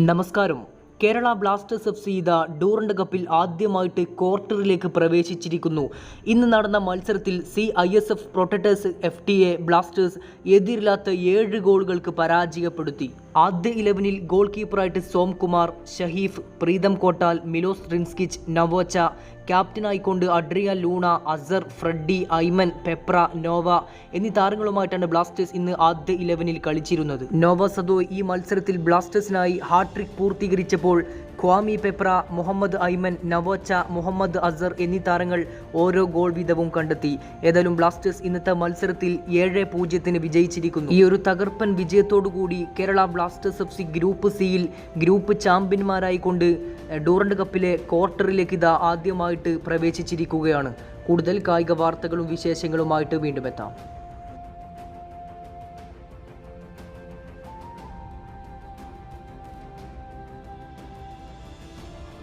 നമസ്കാരം. Kerala Blasters F C ഇതാ Durand കപ്പിൽ ആദ്യമായിട്ട് ക്വാർട്ടറിലേക്ക് പ്രവേശിച്ചിരിക്കുന്നു. ഇന്ന് നടന്ന മത്സരത്തിൽ C I S F Protectors F T A Blasters എതിരില്ലാത്ത ഏഴ് ഗോളുകൾക്ക് പരാജയപ്പെടുത്തി. ആദ്യ ഇലവനിൽ ഗോൾ കീപ്പറായിട്ട് Somkumar Shaheef Pritam Kotal Milos Drincic Naocha ക്യാപ്റ്റനായിക്കൊണ്ട് Adrian Luna Azhar Freddy Aimen Peprah Noah എന്നീ താരങ്ങളുമായിട്ടാണ് ബ്ലാസ്റ്റേഴ്സ് ഇന്ന് ആദ്യ ഇലവനിൽ കളിച്ചിരുന്നത്. നോവ സദോ ഈ മത്സരത്തിൽ ബ്ലാസ്റ്റേഴ്സിനായി ഹാട്രിക് പൂർത്തീകരിച്ചപ്പോൾ ഖ്വാമി പെപ്ര മുഹമ്മദ് ഐമൻ നവോച്ച മുഹമ്മദ് അസർ എന്നീ താരങ്ങൾ ഓരോ ഗോൾ വീതവും കണ്ടെത്തി. ഏതായാലും ബ്ലാസ്റ്റേഴ്സ് ഇന്നത്തെ മത്സരത്തിൽ ഏഴ് പൂജ്യത്തിന് വിജയിച്ചിരിക്കുന്നു. ഈ ഒരു തകർപ്പൻ വിജയത്തോടുകൂടി Kerala Blasters F C group സിയിൽ ഗ്രൂപ്പ് ചാമ്പ്യന്മാരായിക്കൊണ്ട് ഡൂറൻഡ് കപ്പിലെ ക്വാർട്ടറിലേക്ക് ഇതാ ആദ്യമായിട്ട് പ്രവേശിച്ചിരിക്കുകയാണ്. കൂടുതൽ കായിക വാർത്തകളും വിശേഷങ്ങളുമായിട്ട് വീണ്ടും എത്താം.